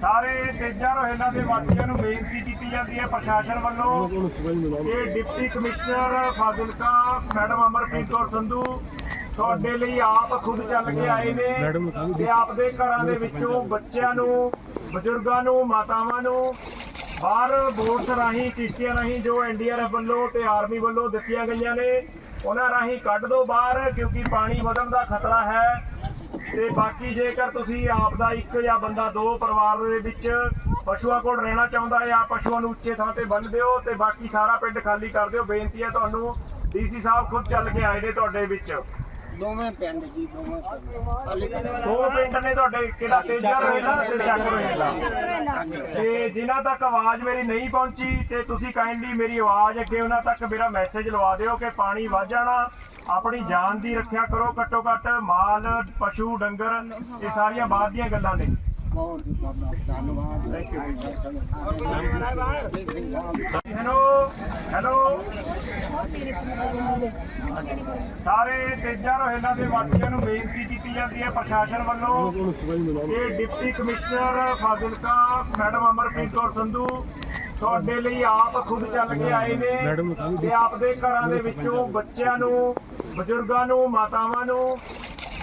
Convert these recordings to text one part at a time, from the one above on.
ਸਾਰੇ ਤੇਜਾ ਰੋਹਿਲਾ ਦੇ ਵਾਸੀਆਂ ਨੂੰ ਬੇਨਤੀ ਕੀਤੀ ਜਾਂਦੀ ਹੈ, ਪ੍ਰਸ਼ਾਸਨ ਵੱਲੋਂ ਕਿ deputy commissioner Fazilka, madam Amarpreet Kaur Sandhu ਤੁਹਾਡੇ ਲਈ ਆਪ ਖੁਦ ਚੱਲ ਕੇ ਆਏ ਨੇ ਤੇ ਆਪਦੇ ਘਰਾਂ ਦੇ ਵਿੱਚੋਂ ਬੱਚਿਆਂ ਨੂੰ, ਬਜ਼ੁਰਗਾਂ ਨੂੰ, ਮਾਤਾਵਾਂ ਨੂੰ ਬਾਹਰ ਬੋਟਸ ਰਾਹੀਂ ਕਿਸ਼ਤੀਆਂ ਰਾਹੀਂ ਜੋ ਐਨਡੀਆਰਐਫ ਵੱਲੋਂ ਤੇ ਆਰਮੀ ਵੱਲੋਂ ਦਿੱਤੀਆਂ ਗਈਆਂ ਨੇ, ਉਹਨਾਂ ਰਾਹੀਂ ਕੱਢ ਦੋ ਬਾਹਰ ਕਿਉਂਕਿ ਪਾਣੀ ਵਧਣ ਦਾ ਖਤਰਾ ਹੈ। ਤੇ ਬਾਕੀ ਜੇਕਰ ਤੁਸੀਂ ਆਪ ਦਾ ਇੱਕ ਜਾਂ ਬੰਦਾ ਦੋ ਪਰਿਵਾਰ ਦੇ ਵਿੱਚ ਪਸ਼ੂਆਂ ਕੋਲ ਰਹਿਣਾ ਚਾਹੁੰਦਾ ਹੈ ਆ ਪਸ਼ੂਆਂ ਨੂੰ ਉੱਚੇ ਥਾਂ ਤੇ ਬੰਨ੍ਹ ਦਿਓ ਤੇ ਬਾਕੀ ਸਾਰਾ ਪਿੰਡ ਖਾਲੀ ਕਰ ਦਿਓ। ਬੇਨਤੀ ਹੈ ਤੁਹਾਨੂੰ ਡੀਸੀ ਸਾਹਿਬ ਖੁਦ ਚੱਲ ਕੇ ਆਏ ਨੇ ਤੁਹਾਡੇ ਵਿੱਚ। ਦੋਵੇਂ ਪਿੰਡ ਜੀ ਦੋਵੇਂ ਦੋ ਪਿੰਡ ਨੇ ਤੁਹਾਡੇ ਕਿਹੜਾ ਤੇਜਾ ਰਹੇਗਾ ਤੇ ਚੱਕ ਰਹੇਗਾ ਤੇ ਜਿਨ੍ਹਾਂ ਤੱਕ ਆਵਾਜ਼ ਮੇਰੀ ਨਹੀਂ ਪਹੁੰਚੀ ਤੇ ਤੁਸੀਂ ਕਾਈਂਡਲੀ ਮੇਰੀ ਆਵਾਜ਼ ਅੱਗੇ ਉਹਨਾਂ ਤੱਕ ਮੇਰਾ ਮੈਸੇਜ ਲਵਾ ਦਿਓ ਕਿ ਪਾਣੀ ਵੱਧ ਜਾਣਾ। ਆਪਣੀ ਜਾਨ ਦੀ ਰੱਖਿਆ ਕਰੋ ਘੱਟੋ ਘੱਟ ਮਾਲ ਪਸ਼ੂ ਡੰਗਰ ਇਹ ਸਾਰੀਆਂ ਬਾਅਦ ਦੀਆਂ ਗੱਲਾਂ ਨੇ। ਬਹੁਤ ਬਹੁਤ ਧੰਨਵਾਦ। Thank you hello. ਹੈਲੋ ਸਾਰੇ ਤੇਜਾ ਰੋਹਿਲਾ ਦੇ ਵਾਸੀਆਂ ਨੂੰ ਬੇਨਤੀ ਕੀਤੀ ਜਾਂਦੀ ਹੈ ਪ੍ਰਸ਼ਾਸਨ ਵੱਲੋਂ ਕਿ deputy commissioner Fazilka madam Amarpreet Kaur Sandhu ਤੁਹਾਡੇ ਲਈ ਆਪ ਖੁਦ ਚੱਲ ਕੇ ਆਏ ਨੇ ਤੇ ਆਪਦੇ ਘਰਾਂ ਦੇ ਵਿੱਚੋਂ ਬੱਚਿਆਂ ਨੂੰ ਬਜ਼ੁਰਗਾਂ ਨੂੰ ਮਾਤਾਵਾਂ ਨੂੰ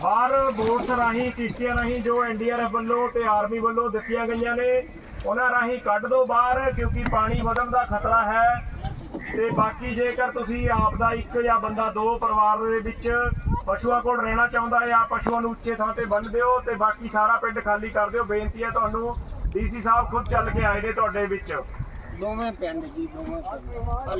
ਬਾਹਰ ਬੋਟਸ ਰਾਹੀਂ ਕਿਸ਼ਤੀਆਂ ਰਾਹੀਂ ਜੋ ਐਨਡੀਆਰਐਫ ਵੱਲੋਂ ਤੇ ਆਰਮੀ ਵੱਲੋਂ ਦਿੱਤੀਆਂ ਗਈਆਂ ਨੇ ਉਹਨਾਂ ਰਾਹੀਂ ਕੱਢ ਦਿਓ ਬਾਹਰ ਕਿਉਂਕਿ ਪਾਣੀ ਵਧਣ ਦਾ ਖਤਰਾ ਹੈ ਤੇ ਬਾਕੀ ਜੇਕਰ ਤੁਸੀਂ ਆਪ ਦਾ ਇੱਕ ਜਾਂ ਬੰਦਾ ਦੋ ਪਰਿਵਾਰ ਦੇ ਵਿੱਚ ਪਸ਼ੂਆਂ ਕੋਲ ਰਹਿਣਾ ਚਾਹੁੰਦਾ ਹੈ ਆ ਪਸ਼ੂਆਂ ਨੂੰ ਉੱਚੇ ਥਾਂ ਤੇ ਬੰਨ੍ਹ ਦਿਓ ਤੇ ਬਾਕੀ ਸਾਰਾ ਪਿੰਡ ਖਾਲੀ ਕਰ ਦਿਓ ਬੇਨਤੀ ਹੈ ਤੁਹਾਨੂੰ ਡੀਸੀ ਸਾਹਿਬ ਖੁਦ ਚੱਲ ਕੇ ਆਏ ਨੇ ਤੁਹਾਡੇ ਵਿੱਚ। ਦੋਵੇਂ ਪਿੰਡ ਜੀ ਦੋਵੇਂ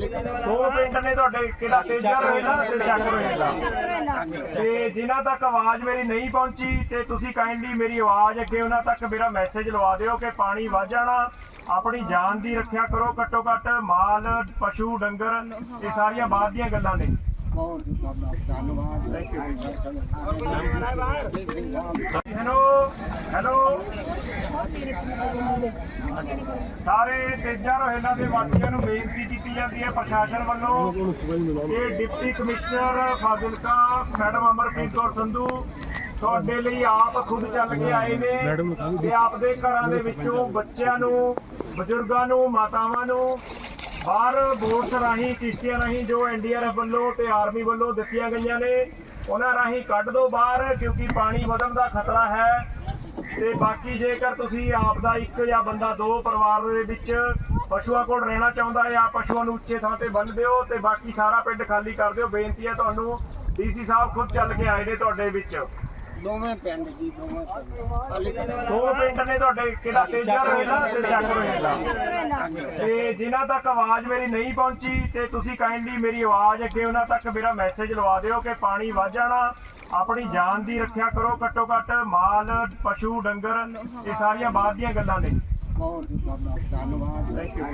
ਪਿੰਡ। ਦੋ ਪਿੰਡ ਨੇ ਤੁਹਾਡੇ ਕਿਹੜਾ ਤੇਜਾ ਰਹੇਗਾ ਤੇ ਚੱਕ ਰਹੇਗਾ ਤੇ ਜਿਨ੍ਹਾਂ ਤੱਕ ਆਵਾਜ਼ ਮੇਰੀ ਨਹੀਂ ਪਹੁੰਚੀ ਤੇ ਤੁਸੀਂ ਕਾਈਂਡਲੀ ਮੇਰੀ ਆਵਾਜ਼ ਅੱਗੇ ਉਹਨਾਂ ਤੱਕ ਮੇਰਾ ਮੈਸੇਜ ਲਵਾ ਦਿਓ ਕਿ ਪਾਣੀ ਵੱਧ ਜਾਣਾ ਆਪਣੀ ਜਾਨ ਦੀ ਰੱਖਿਆ ਕਰੋ ਘੱਟੋ ਘੱਟ ਮਾਲ ਪਸ਼ੂ ਡੰਗਰ ਇਹ ਸਾਰੀਆਂ ਬਾਅਦ ਦੀਆਂ ਗੱਲਾਂ ਨੇ। ਬਹੁਤ ਬਹੁਤ ਧੰਨਵਾਦ ਥੈਂਕ ਯੂ ਹੈਲੋ ਹੈਲੋ। ਸਾਰੇ ਤੇਜਾ ਰੋਹਿਲਾ ਦੇ ਵਾਸੀਆਂ ਨੂੰ ਬੇਨਤੀ ਕੀਤੀ ਜਾਂਦੀ ਹੈ ਪ੍ਰਸ਼ਾਸਨ ਵੱਲੋਂ ਕਿ deputy commissioner Fazilka madam Amarpreet Kaur Sandhu ਤੁਹਾਡੇ ਲਈ ਆਪ ਖੁਦ ਚੱਲ ਕੇ ਆਏ ਨੇ ਤੇ ਆਪਦੇ ਘਰਾਂ ਦੇ ਵਿੱਚੋਂ ਬੱਚਿਆਂ ਨੂੰ ਬਜ਼ੁਰਗਾਂ ਨੂੰ ਮਾਤਾਵਾਂ ਨੂੰ ਬਾਹਰ ਬੋਟਸ ਰਾਹੀਂ, ਕਿਸ਼ਤੀਆਂ ਰਾਹੀਂ ਜੋ ਐਨਡੀਆਰਐਫ ਵੱਲੋਂ ਤੇ ਆਰਮੀ ਵੱਲੋਂ ਦਿੱਤੀਆਂ ਗਈਆਂ ਨੇ, ਉਹਨਾਂ ਰਾਹੀਂ ਕੱਢ ਦਿਓ ਬਾਹਰ, ਕਿਉਂਕਿ ਪਾਣੀ ਵਧਣ ਦਾ ਖਤਰਾ ਹੈ। ਤੇ ਬਾਕੀ ਜੇਕਰ ਤੁਸੀਂ ਆਪ ਦਾ ਇੱਕ ਜਾਂ ਬੰਦਾ ਦੋ ਪਰਿਵਾਰ ਦੇ ਵਿੱਚ ਪਸ਼ੂਆਂ ਕੋਲ ਰਹਿਣਾ ਚਾਹੁੰਦਾ ਹੈ ਆ ਪਸ਼ੂਆਂ ਨੂੰ ਉੱਚੇ ਥਾਂ ਤੇ ਬੰਨ੍ਹ ਦਿਓ ਤੇ ਬਾਕੀ ਸਾਰਾ ਪਿੰਡ ਖਾਲੀ ਕਰ ਦਿਓ। ਬੇਨਤੀ ਹੈ ਤੁਹਾਨੂੰ ਡੀਸੀ ਸਾਹਿਬ ਖੁਦ ਚੱਲ ਕੇ ਆਏ ਨੇ ਤੁਹਾਡੇ ਵਿੱਚ। ਦੋਵੇਂ ਪਿੰਡ ਜੀ ਦੋਵੇਂ ਪਿੰਡ। ਦੋ ਪਿੰਡ ਨੇ ਤੁਹਾਡੇ ਕਿਹੜਾ ਤੇਜਾ ਰਹੇਗਾ ਤੇ ਚੱਕ ਰਹੇਗਾ ਤੇ ਜਿਨ੍ਹਾਂ ਤੱਕ ਆਵਾਜ਼ ਮੇਰੀ ਨਹੀਂ ਪਹੁੰਚੀ ਤੇ ਤੁਸੀਂ ਕਾਈਂਡਲੀ ਮੇਰੀ ਆਵਾਜ਼ ਅੱਗੇ ਉਹਨਾਂ ਤੱਕ ਮੇਰਾ ਮੈਸੇਜ ਲਵਾ ਦਿਓ ਕਿ ਪਾਣੀ ਵੱਧ ਜਾਣਾ ਆਪਣੀ ਜਾਨ ਦੀ ਰੱਖਿਆ ਕਰੋ ਘੱਟੋ ਘੱਟ ਮਾਲ ਪਸ਼ੂ ਡੰਗਰ ਇਹ ਸਾਰੀਆਂ ਬਾਅਦ ਦੀਆਂ ਗੱਲਾਂ ਨੇ। ਬਹੁਤ ਬਹੁਤ ਧੰਨਵਾਦ। Thank you